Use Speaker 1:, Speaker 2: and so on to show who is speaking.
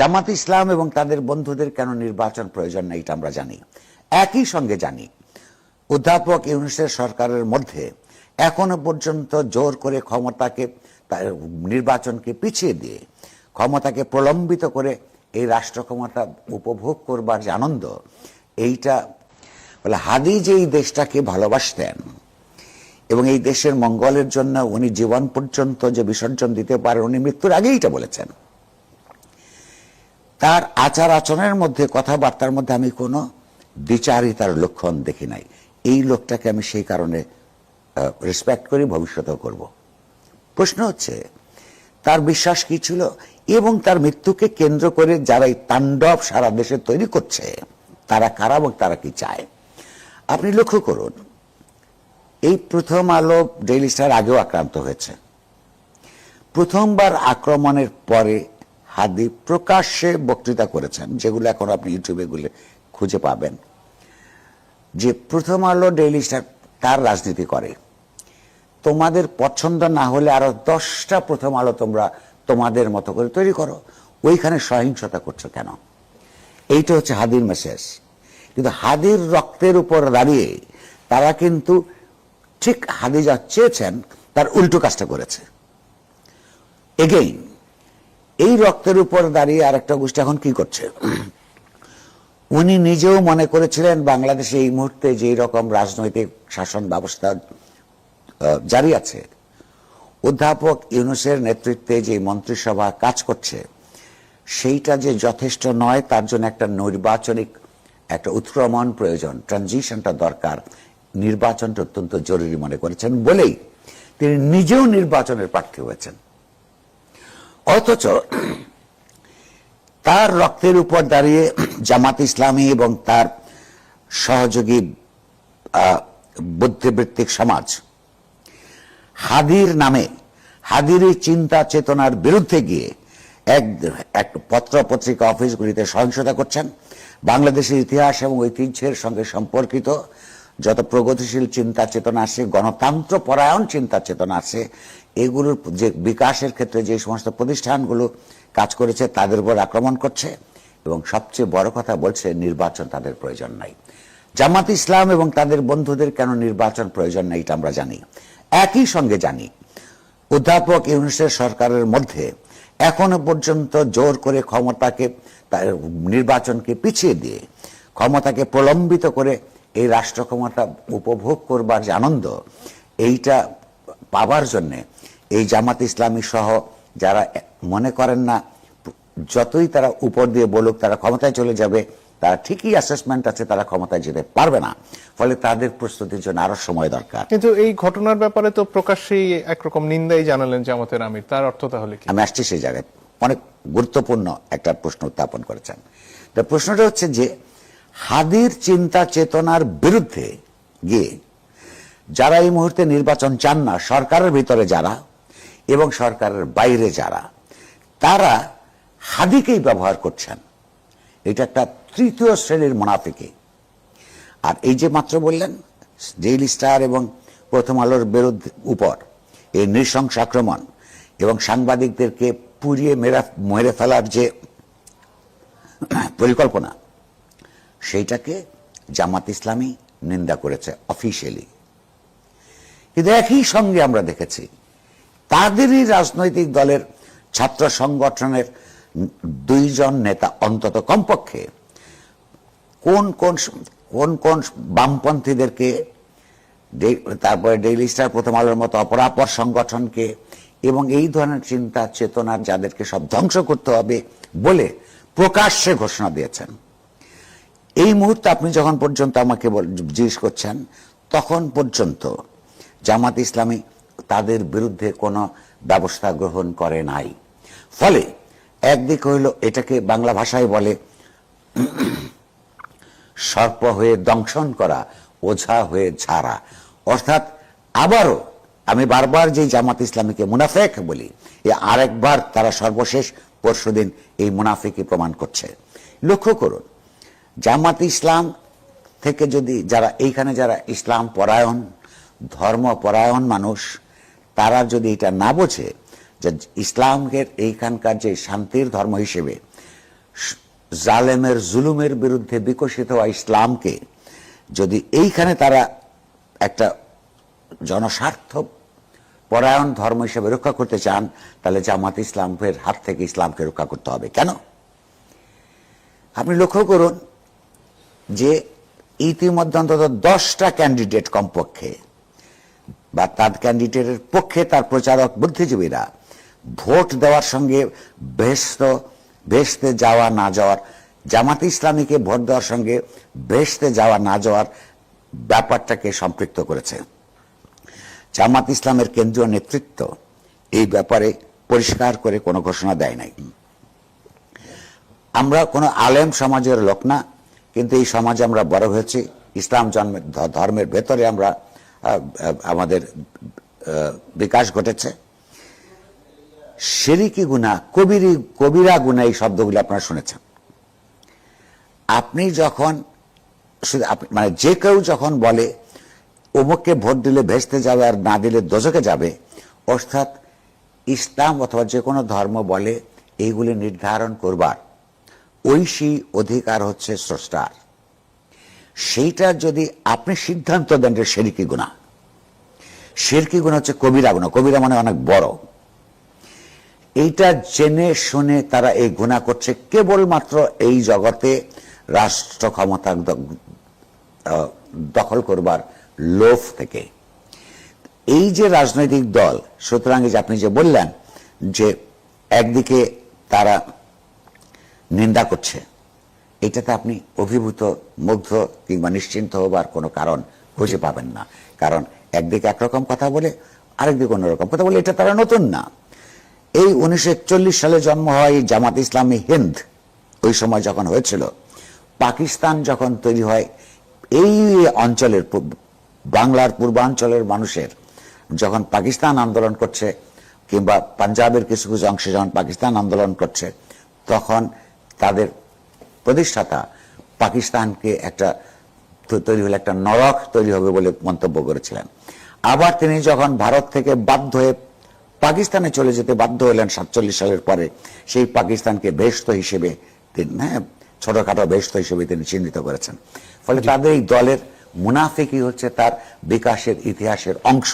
Speaker 1: জামাত ইসলাম এবং তাদের বন্ধুদের কেন নির্বাচন প্রয়োজন না এটা আমরা জানি। একই সঙ্গে জানি, অধ্যাপক ইউনুসের সরকারের মধ্যে এখনও পর্যন্ত জোর করে ক্ষমতাকে নির্বাচনকে পিছিয়ে দিয়ে ক্ষমতাকে প্রলম্বিত করে এই রাষ্ট্র ক্ষমতা উপভোগ করবার যে আনন্দ, এইটা বলে হাদি যে এই দেশটাকে ভালোবাসতেন এবং এই দেশের মঙ্গলের জন্য উনি জীবন পর্যন্ত যে বিসর্জন দিতে পারেন, উনি মৃত্যুর আগেই এটা বলেছেন। তার আচার আচরণের মধ্যে, কথাবার্তার মধ্যে আমি কোনো দ্বিচারিতার লক্ষণ দেখি নাই। এই লোকটাকে আমি সেই কারণে রেসপেক্ট করি, ভবিষ্যতেও করব। প্রশ্ন হচ্ছে, তার বিশ্বাস কি ছিল? এবং তার মৃত্যুকে কেন্দ্র করে যারা এই তাণ্ডব সারা দেশে তৈরি করছে, তারা কারা এবং তারা কি চায়? আপনি লক্ষ্য করুন, এই প্রথম আলো ডেইলি স্টার আগেও আক্রান্ত হয়েছে। প্রথমবার আক্রমণের পরে হাদি প্রকাশ্যে বক্তৃতা করেছেন, যেগুলো এখন আপনি ইউটিউবে গুলে খুঁজে পাবেন। যে প্রথম আলো ডেইলি স্টার তার রাজনীতি করে। তোমাদের পছন্দ না হলে আরও দশটা প্রথম আলো তোমরা তোমাদের মতো করে তৈরি করো। ওইখানে সহিংসতা করছ কেন? এইটা হচ্ছে হাদির মেসেজ। কিন্তু হাদির রক্তের উপর দাঁড়িয়ে তারা কিন্তু ঠিক হাদি যা চেয়েছেন, তার উল্টো কাজটা করেছে। এগেইন এই রক্তের উপর দাঁড়িয়ে আরেকটা গোষ্ঠী এখন কি করছে? উনি নিজেও মনে করেছিলেন বাংলাদেশে এই মুহূর্তে যে রকম রাজনৈতিক শাসন ব্যবস্থা জারি আছে, অধ্যাপক ইউনুসের নেতৃত্বে যে মন্ত্রিসভা কাজ করছে, সেইটা যে যথেষ্ট নয়, তার জন্য একটা নির্বাচনিক একটা উৎক্রমণ প্রয়োজন ট্রানজিশনটা দরকার, নির্বাচনটা অত্যন্ত জরুরি মনে করেছেন বলেই তিনি নিজেও নির্বাচনের প্রার্থী হয়েছেন। অথচ তার রক্তের উপর দাঁড়িয়ে জামাত ইসলামী এবং তার সহযোগী বুদ্ধিবৃত্তিক সমাজ হাদির নামে, হাদির চিন্তা চেতনার বিরুদ্ধে গিয়ে এক এক পত্র পত্রিকা অফিসগুলিতে সহিংসতা করছেন। বাংলাদেশের ইতিহাস এবং ঐতিহ্যের সঙ্গে সম্পর্কিত যত প্রগতিশীল চিন্তা চেতনা আছে গণতন্ত্র পরায়ণ চিন্তা চেতনা আছে এগুলোর যে বিকাশের ক্ষেত্রে যে সমস্ত প্রতিষ্ঠানগুলো কাজ করেছে, তাদের উপর আক্রমণ করছে এবং সবচেয়ে বড় কথা বলছে, নির্বাচন তাদের প্রয়োজন নাই। জামাত ইসলাম এবং তাদের বন্ধুদের কেন নির্বাচন প্রয়োজন নাই, এটা আমরা জানি। একই সঙ্গে জানি, অধ্যাপক ইউনুসের সরকারের মধ্যে এখনও পর্যন্ত জোর করে ক্ষমতাকে, তার নির্বাচনকে পিছিয়ে দিয়ে, ক্ষমতাকে প্রলম্বিত করে এই রাষ্ট্র ক্ষমতা উপভোগ করবার যে আনন্দ, এইটা পাবার জন্য এই জামাত ইসলামী সহ যারা মনে করেন না যতই তারা উপর দিয়ে বলুক তারা ক্ষমতায় চলে যাবে তারা ঠিকই অ্যাসেসমেন্ট আছে তারা ক্ষমতায় যেতে পারবে না। ফলে তাদের প্রস্তুতির জন্য আরও সময় দরকার।
Speaker 2: কিন্তু এই ঘটনার ব্যাপারে তো প্রকাশ্যেই একরকম নিন্দাই জানালেন জামাতের আমির। তার অর্থ তাহলে কি?
Speaker 1: আমি আসছি সেই জায়গায়। অনেক গুরুত্বপূর্ণ একটা প্রশ্ন উত্থাপন করেছেন। তো প্রশ্নটা হচ্ছে যে হাদির চিন্তা চেতনার বিরুদ্ধে গিয়ে যারা এই মুহূর্তে নির্বাচন চান না, সরকারের ভিতরে যারা এবং সরকারের বাইরে যারা, তারা হাদিকেই ব্যবহার করছেন। এটা একটা তৃতীয় শ্রেণির মুনাফিকে। আর এই যে মাত্র বললেন ডেইলি স্টার এবং প্রথম আলোর বিরুদ্ধে উপর এই নৃশংস আক্রমণ এবং সাংবাদিকদেরকে পুড়িয়ে মেরা, মেরে ফেলার যে পরিকল্পনা, সেইটাকে জামাত ইসলামী নিন্দা করেছে অফিসিয়ালি কিন্তু একই সঙ্গে আমরা দেখেছি, তাদেরই রাজনৈতিক দলের ছাত্র সংগঠনের দুইজন নেতা অন্তত কমপক্ষে কোন কোন কোন কোন বামপন্থীদেরকে তারপরে ডেইলি স্টার প্রথম আলোর মতো অপরাপর সংগঠনকে এবং এই ধরনের চিন্তা চেতনার যাদেরকে সব ধ্বংস করতে হবে বলে প্রকাশ্যে ঘোষণা দিয়েছেন। এই মুহূর্তে আপনি যখন পর্যন্ত আমাকে জিজ্ঞেস করছেন, তখন পর্যন্ত জামাত ইসলামী তাদের বিরুদ্ধে কোনো ব্যবস্থা গ্রহণ করে নাই। ফলে একদিক হইল এটাকে বাংলা ভাষায় বলে সর্প হয়ে দংশন করা, ওঝা হয়ে ঝাড়া। অর্থাৎ আবারও আমি বারবার যে জামাত ইসলামীকে মুনাফেক বলি, এ আরেকবার তারা সর্বশেষ পরশুদিন এই মুনাফিকি প্রমাণ করছে। লক্ষ্য করুন, জামাত ইসলাম থেকে যদি যারা, এইখানে যারা ইসলাম পরায়ণ ধর্ম পরায়ণ মানুষ, তারা যদি এটা না বোঝে যে ইসলামের এইখানকার যে শান্তির ধর্ম হিসেবে জালেমের, জুলুমের বিরুদ্ধে বিকশিত হওয়া ইসলামকে যদি এইখানে তারা একটা জনস্বার্থ পরায়ণ ধর্ম হিসেবে রক্ষা করতে চান, তাহলে জামাত ইসলামের হাত থেকে ইসলামকে রক্ষা করতে হবে। কেন? আপনি লক্ষ্য করুন যে ইতিমধ্যে অন্তত দশটা ক্যান্ডিডেট কমপক্ষে বা তার ক্যান্ডিডেটের পক্ষে তার প্রচারক বুদ্ধিজীবীরা ভোট দেওয়ার সঙ্গে বেহস্ত বেহস্তে যাওয়া না যাওয়ার, জামাত ইসলামীকে ভোট দেওয়ার সঙ্গে বেহস্তে যাওয়া না যাওয়ার ব্যাপারটাকে সম্পৃক্ত করেছে। জামাত ইসলামের কেন্দ্রীয় নেতৃত্ব এই ব্যাপারে পরিষ্কার করে কোনো ঘোষণা দেয় নাই। আমরা কোনো আলেম সমাজের লোক না, কিন্তু এই সমাজে আমরা বড় হয়েছি। ইসলাম জন্মের ধর্মের ভেতরে আমরা আমাদের বিকাশ ঘটেছে। সেরিকি গুণা কবিরি, কবিরা গুণা এই শব্দগুলো আপনারা শুনেছেন। আপনি যখন মানে যে কেউ যখন বলে, অমুককে ভোট দিলে ভেস্তে যাবে আর না দিলে দোজকে যাবে, অর্থাৎ ইসলাম অথবা যে কোনো ধর্ম বলে এইগুলি নির্ধারণ করবার ঐশী অধিকার হচ্ছে স্রষ্টার। সেইটা যদি আপনি সিদ্ধান্ত দেন যে সেরিকি গুণা। সেরকি গুণা হচ্ছে কবিরা গুণা। কবিরা মানে অনেক বড়। এইটা জেনে শুনে তারা এই গুণা করছে কেবলমাত্র এই জগতে রাষ্ট্র ক্ষমতা দখল করবার লোভ থেকে। এই যে রাজনৈতিক দল, সুতরাং যে আপনি যে বললেন যে একদিকে তারা নিন্দা করছে এটাতে আপনি অভিভূত, মুগ্ধ কিংবা নিশ্চিন্ত হবার কোনো কারণ খুঁজে পাবেন না। কারণ একদিকে একরকম কথা বলে, আরেকদিকে অন্যরকম কথা বলে, এটা তারা নতুন না। এই উনিশশো একচল্লিশ সালে জন্ম হয় জামাত ইসলামী হিন্দ। ওই সময় যখন হয়েছিল, পাকিস্তান যখন তৈরি হয়, এই অঞ্চলের বাংলার পূর্বাঞ্চলের মানুষের যখন পাকিস্তান আন্দোলন করছে, কিংবা পাঞ্জাবের কিছু কিছু অংশে যখন পাকিস্তান আন্দোলন করছে, তখন তাদের প্রতিষ্ঠাতা পাকিস্তানকে একটা তৈরি হলে একটা নরক তৈরি হবে বলে মন্তব্য করেছিলেন। আবার তিনি যখন ভারত থেকে বাধ্য হয়ে পাকিস্তানে চলে যেতে বাধ্য হলেন সাতচল্লিশ সালের পরে সেই পাকিস্তানকে বেহস্ত হিসেবে তিনি হ্যাঁ ছোটখাটো বেহস্ত হিসেবে তিনি চিহ্নিত করেছেন। ফলে তাদের এই দলের মুনাফিকই হচ্ছে তার বিকাশের ইতিহাসের অংশ।